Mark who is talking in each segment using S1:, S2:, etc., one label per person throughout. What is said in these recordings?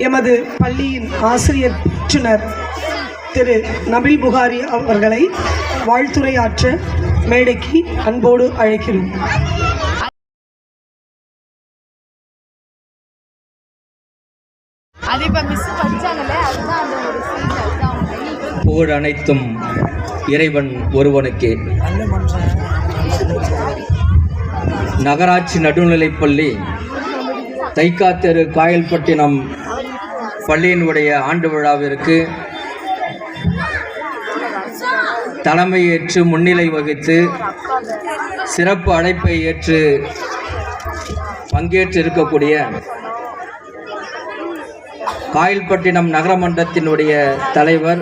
S1: எமது பள்ளியின் ஆசிரியர் பெற்றுனர் திரு நபில் புகாரி அவர்களை வாழ்த்துரையாற்ற மேடைக்கு அன்போடு அழைக்கிறோம்.
S2: புகழ் அனைத்தும் இறைவன் ஒருவனுக்கே. நகராட்சி நடுநிலைப்பள்ளி தைக்காத்தெரு காயல்பட்டினம் பள்ளியினுடைய ஆண்டு விழாவிற்கு தலைமையேற்று முன்னிலை வகித்து சிறப்பு அழைப்பை ஏற்று பங்கேற்று இருக்கக்கூடிய காயல்பட்டினம் நகரமன்றத்தினுடைய தலைவர்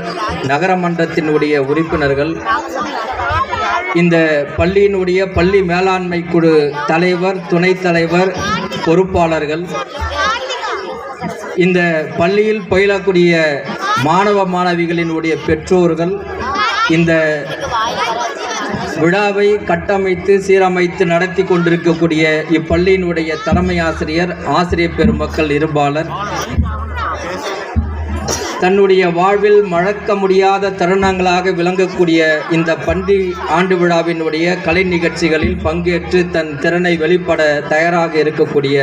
S2: நகரமன்றத்தினுடைய உறுப்பினர்கள் இந்த பள்ளியினுடைய பள்ளி மேலாண்மை குழு தலைவர் துணைத் தலைவர் பொறுப்பாளர்கள் இந்த பள்ளியில் பயிலக்கூடிய மாணவ மாணவிகளினுடைய பெற்றோர்கள் இந்த விழாவை கட்டமைத்து சீரமைத்து நடத்தி கொண்டிருக்கக்கூடிய இப்பள்ளியினுடைய தலைமை ஆசிரியர் ஆசிரியர் பெருமக்கள் இருபாலர் தன்னுடைய வாழ்வில் மறக்க முடியாத தருணங்களாக விளங்கக்கூடிய இந்த பண்டி ஆண்டு விழாவினுடைய கலை நிகழ்ச்சிகளில் பங்கேற்று தன் திறனை வெளிப்பட தயாராக இருக்கக்கூடிய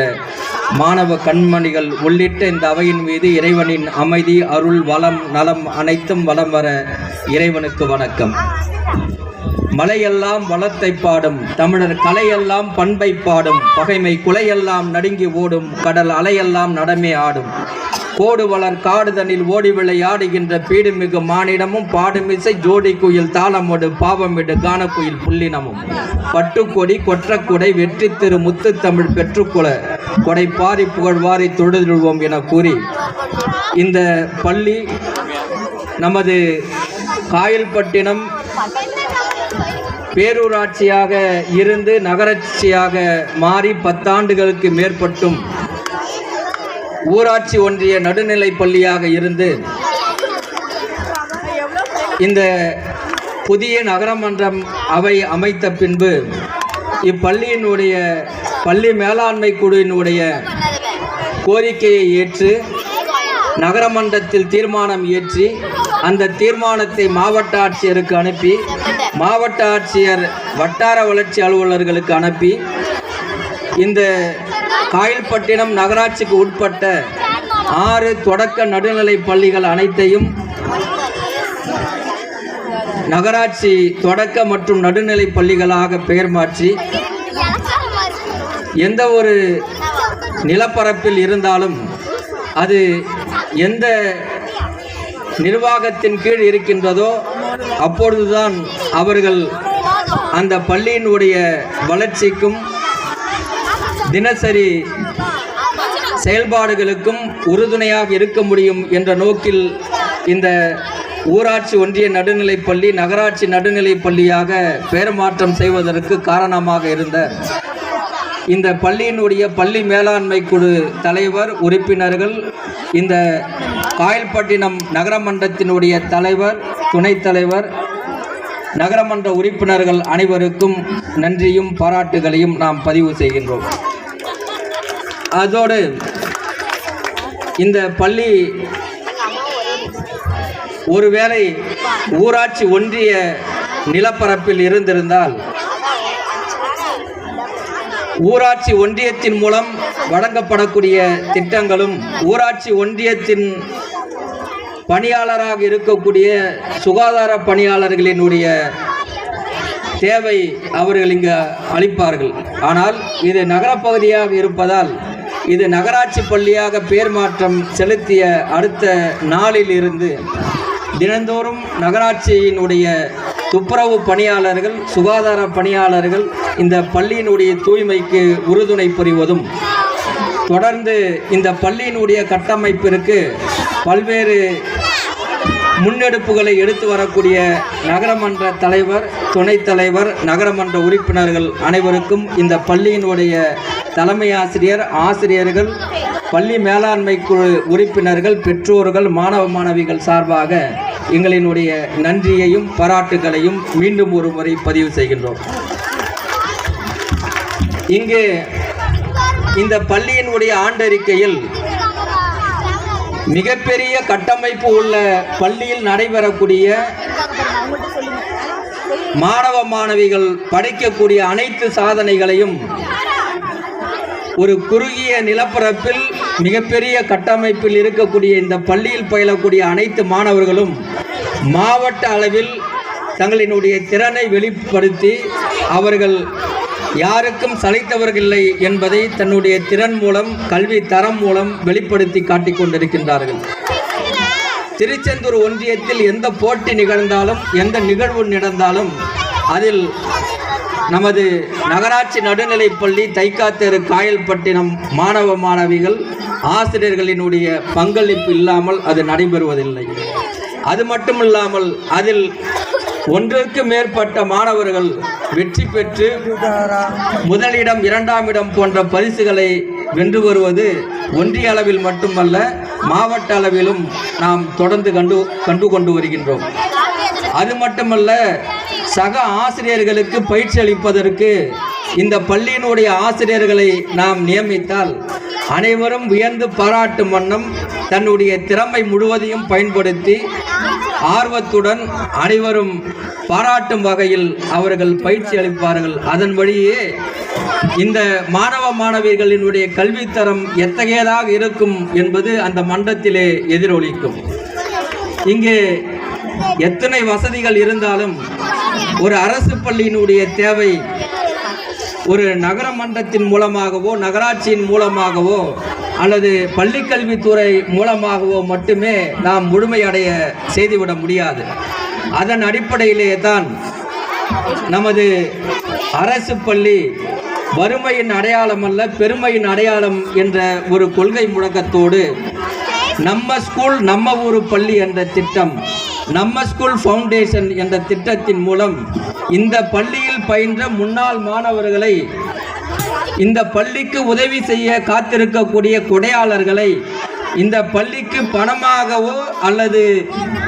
S2: மாணவ கண்மணிகள் உள்ளிட்ட இந்த அவையின் மீது இறைவனின் அமைதி அருள் வளம் நலம் அனைத்தும் வளம் வர இறைவனுக்கு வணக்கம். மலையெல்லாம் வளத்தை பாடும் தமிழர் கலையெல்லாம் பண்பை பாடும் பகைமை குலையெல்லாம் நடுங்கி ஓடும் கடல் அலையெல்லாம் நடமே ஆடும். கோடு வளர் காடுதனில் ஓடி விளையாடுகின்ற பீடுமிகு மானிடமும் பாடுமிசை ஜோடி குயில் தாளமோடு பாவமிடு கானக்குயில் புள்ளினமும் பட்டுக்கொடி கொற்றக்குடை வெற்றி திரு முத்து தமிழ் பெற்றுக்கொள கொடை பாரி புகழ்வாரி தொழுதுள்வோம் என கூறி இந்த பள்ளி நமது காயல்பட்டினம் பேரூராட்சியாக இருந்து நகராட்சியாக மாறி பத்தாண்டுகளுக்கு மேற்பட்டும் ஊராட்சி ஒன்றிய நடுநிலை பள்ளியாக இருந்து இந்த புதிய நகரமன்றம் அவை அமைத்த பின்பு இப்பள்ளியினுடைய பள்ளி மேலாண்மை குழுவினுடைய கோரிக்கையை ஏற்று நகரமன்றத்தில் தீர்மானம் இயற்றி அந்த தீர்மானத்தை மாவட்ட ஆட்சியருக்கு அனுப்பி மாவட்ட ஆட்சியர் வட்டார வளர்ச்சி அலுவலர்களுக்கு அனுப்பி இந்த காயல்பட்டினம் நகராட்சிக்கு உட்பட்ட ஆறு தொடக்க நடுநிலை பள்ளிகள் அனைத்தையும் நகராட்சி தொடக்க மற்றும் நடுநிலை பள்ளிகளாக பெயர் மாற்றி எந்த ஒரு நிலப்பரப்பில் இருந்தாலும் அது எந்த நிர்வாகத்தின் கீழ் இருக்கின்றதோ அப்பொழுதுதான் அவர்கள் அந்த பள்ளியினுடைய வளர்ச்சிக்கும் தினசரி செயல்பாடுகளுக்கும் உறுதுணையாக இருக்க முடியும் என்ற நோக்கில் இந்த ஊராட்சி ஒன்றிய நடுநிலைப்பள்ளி நகராட்சி நடுநிலைப் பள்ளியாக பெயர் மாற்றம் செய்வதற்கு காரணமாக இருந்த இந்த பள்ளியினுடைய பள்ளி மேலாண்மை குழு தலைவர் உறுப்பினர்கள் இந்த காயல்பட்டினம் நகரமன்றத்தினுடைய தலைவர் துணைத் தலைவர் நகரமன்ற உறுப்பினர்கள் அனைவருக்கும் நன்றியும் பாராட்டுகளையும் நாம் பதிவு செய்கின்றோம். அதோடு இந்த பள்ளி ஒருவேளை ஊராட்சி ஒன்றிய நிலப்பரப்பில் இருந்திருந்தால் ஊராட்சி ஒன்றியத்தின் மூலம் வழங்கப்படக்கூடிய திட்டங்களும் ஊராட்சி ஒன்றியத்தின் பணியாளராக இருக்கக்கூடிய சுகாதார பணியாளர்களினுடைய தேவை அவர்கள் இங்கு அளிப்பார்கள். ஆனால் இது நகரப்பகுதியாக இருப்பதால் இது நகராட்சி பள்ளியாக பேர் மாற்றம் செலுத்திய அடுத்த நாளில் இருந்து தினந்தோறும் நகராட்சியினுடைய துப்புரவு பணியாளர்கள் சுகாதார பணியாளர்கள் இந்த பள்ளியினுடைய தூய்மைக்கு உறுதுணை புரிவதும் தொடர்ந்து இந்த பள்ளியினுடைய கட்டமைப்பிற்கு பல்வேறு முன்னெடுப்புகளை எடுத்து வரக்கூடிய நகரமன்ற தலைவர் துணைத் தலைவர் நகரமன்ற உறுப்பினர்கள் அனைவருக்கும் இந்த பள்ளியினுடைய தலைமை ஆசிரியர் ஆசிரியர்கள் பள்ளி மேலாண்மை குழு உறுப்பினர்கள் பெற்றோர்கள் மாணவ மாணவிகள் சார்பாக எங்களினுடைய நன்றியையும் பாராட்டுகளையும் மீண்டும் ஒரு முறை பதிவு செய்கின்றோம். இங்கு இந்த பள்ளியினுடைய ஆண்டறிக்கையில் மிகப்பெரிய கட்டமைப்பு உள்ள பள்ளியில் நடைபெறக்கூடிய மாணவ மாணவிகள் படைக்கக்கூடிய அனைத்து சாதனைகளையும் ஒரு குறுகிய நிலப்பரப்பில் மிகப்பெரிய கட்டமைப்பில் இருக்கக்கூடிய இந்த பள்ளியில் பயிலக்கூடிய அனைத்து மாணவர்களும் மாவட்ட அளவில் தங்களினுடைய திறனை வெளிப்படுத்தி அவர்கள் யாருக்கும் சளைத்தவர்கள் இல்லை என்பதை தன்னுடைய திறன் மூலம் கல்வி தரம் மூலம் வெளிப்படுத்தி காட்டிக் கொண்டிருக்கின்றார்கள். திருச்செந்தூர் ஒன்றியத்தில் எந்த போட்டி நிகழ்ந்தாலும் எந்த நிகழ்வு நடந்தாலும் அதில் நமது நகராட்சி நடுநிலைப்பள்ளி தைக்காத்தேரு காயல்பட்டினம் மாணவ மாணவிகள் ஆசிரியர்களினுடைய பங்களிப்பு இல்லாமல் அது நடைபெறுவதில்லை. அது மட்டுமில்லாமல் அதில் ஒன்றுக்கு மேற்பட்ட மாணவர்கள் வெற்றி பெற்று முதலிடம் இரண்டாம் இடம் போன்ற பரிசுகளை வென்று வருவது ஒன்றிய அளவில் மட்டுமல்ல மாவட்ட அளவிலும் நாம் தொடர்ந்து கண்டு கண்டு கொண்டு வருகின்றோம். அது மட்டுமல்ல சக ஆசிரியர்களுக்கு பயிற்சி அளிப்பதற்கு இந்த பள்ளியினுடைய ஆசிரியர்களை நாம் நியமித்தால் அனைவரும் வியந்து பாராட்டும் வண்ணம் தன்னுடைய திறமை முழுவதையும் பயன்படுத்தி ஆர்வத்துடன் அனைவரும் பாராட்டும் வகையில் அவர்கள் பயிற்சி அளிப்பார்கள். அதன் வழியே இந்த மாணவ மாணவிகளினுடைய கல்வித்தரம் எத்தகையதாக இருக்கும் என்பது அந்த மன்றத்திலே எதிரொலிக்கும். இங்கே எத்தனை வசதிகள் இருந்தாலும் ஒரு அரசு பள்ளியினுடைய தேவை ஒரு நகர மன்றத்தின் மூலமாகவோ நகராட்சியின் மூலமாகவோ அல்லது பள்ளிக்கல்வித்துறை மூலமாகவோ மட்டுமே நாம் முழுமையடைய செய்துவிட முடியாது. அதன் அடிப்படையிலே தான் நமது அரசு பள்ளி வறுமையின் அடையாளம் அல்ல பெருமையின் அடையாளம் என்ற ஒரு கொள்கை முழக்கத்தோடு நம்ம ஸ்கூல் நம்ம ஊர் பள்ளி என்ற திட்டம் நம்ம ஸ்கூல் ஃபவுண்டேஷன் என்ற திட்டத்தின் மூலம் இந்த பள்ளியில் பயின்ற முன்னாள் மாணவர்களை இந்த பள்ளிக்கு உதவி செய்ய காத்திருக்கக்கூடிய கொடையாளர்களை இந்த பள்ளிக்கு பணமாகவோ அல்லது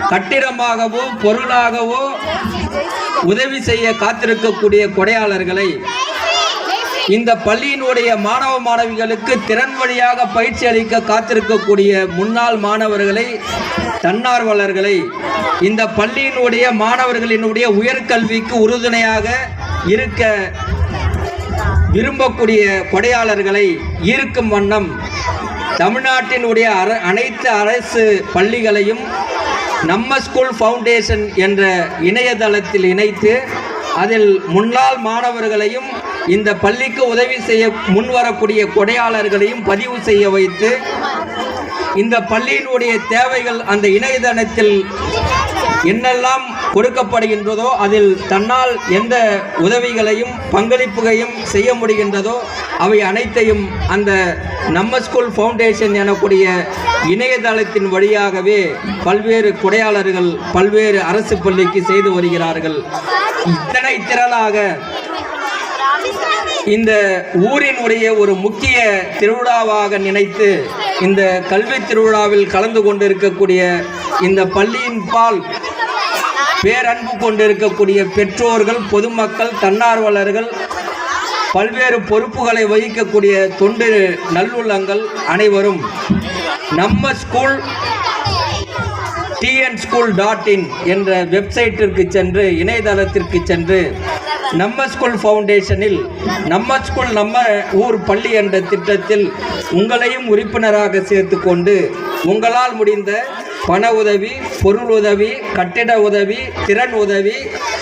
S2: கட்டிடமாகவோ பொருளாகவோ உதவி செய்ய காத்திருக்கக்கூடிய கொடையாளர்களை இந்த பள்ளியினுடைய மாணவ மாணவிகளுக்கு திறன் வழியாக பயிற்சி அளிக்க காத்திருக்கக்கூடிய முன்னாள் மாணவர்களை தன்னார்வலர்களை இந்த பள்ளியினுடைய மாணவர்களினுடைய உயர்கல்விக்கு உறுதுணையாக இருக்க விரும்பக்கூடிய கொடையாளர்களை ஈர்க்கும் வண்ணம் தமிழ்நாட்டினுடைய அர அனைத்து அரசு பள்ளிகளையும் நம்ம ஸ்கூல் ஃபவுண்டேஷன் என்ற இணையதளத்தில் இணைத்து அதில் முன்னாள் மாணவர்களையும் இந்த பள்ளிக்கு உதவி செய்ய முன்வரக்கூடிய கொடையாளர்களையும் பதிவு செய்ய வைத்து இந்த பள்ளியினுடைய தேவைகள் அந்த இணையதளத்தில் என்னெல்லாம் கொடுக்கப்படுகின்றதோ அதில் தன்னால் எந்த உதவிகளையும் பங்களிப்புகையும் செய்ய முடிகின்றதோ அவை அனைத்தையும் அந்த நம்ம ஸ்கூல் ஃபவுண்டேஷன் எனக்கூடிய இணையதளத்தின் வழியாகவே பல்வேறு கொடையாளர்கள் பல்வேறு அரசு பள்ளிக்கு செய்து வருகிறார்கள். இத்தனை திரளாக இந்த ஊரினுடைய ஒரு முக்கிய திருவிழாவாக நினைத்து இந்த கல்வி திருவிழாவில் கலந்து கொண்டிருக்கக்கூடிய இந்த பள்ளியின் பால் பேரன்பு கொண்டிருக்கக்கூடிய பெற்றோர்கள் பொதுமக்கள் தன்னார்வலர்கள் பல்வேறு பொறுப்புகளை வகிக்கக்கூடிய தொண்டு நல்லுள்ளங்கள் அனைவரும் நம்ம school TN school dot in என்ற வெப்சைட்டிற்கு சென்று இணையதளத்திற்கு சென்று நம்ம ஸ்கூல் ஃபவுண்டேஷனில் நம்ம ஸ்கூல் நம்ம ஊர் பள்ளி என்ற திட்டத்தில் உங்களையும் உறுப்பினராக சேர்த்துக்கொண்டு உங்களால் முடிந்த பண உதவி பொருள் உதவி கட்டிட உதவி திறன் உதவி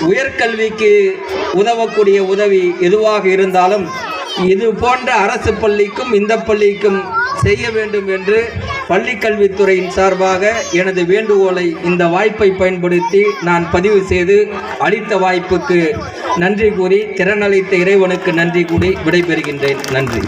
S2: உயர்கல்விக்கு உதவக்கூடிய உதவி எதுவாக இருந்தாலும் இது போன்ற அரசு பள்ளிக்கும் இந்த பள்ளிக்கும் செய்ய வேண்டும் என்று பள்ளிக்கல்வித்துறையின் சார்பாக எனது வேண்டுகோளை இந்த வாய்ப்பை பயன்படுத்தி நான் பதிவு செய்து அளித்த வாய்ப்புக்கு நன்றி கூறி திறனளித்த இறைவனுக்கு நன்றி கூறி விடைபெறுகின்றேன். நன்றி.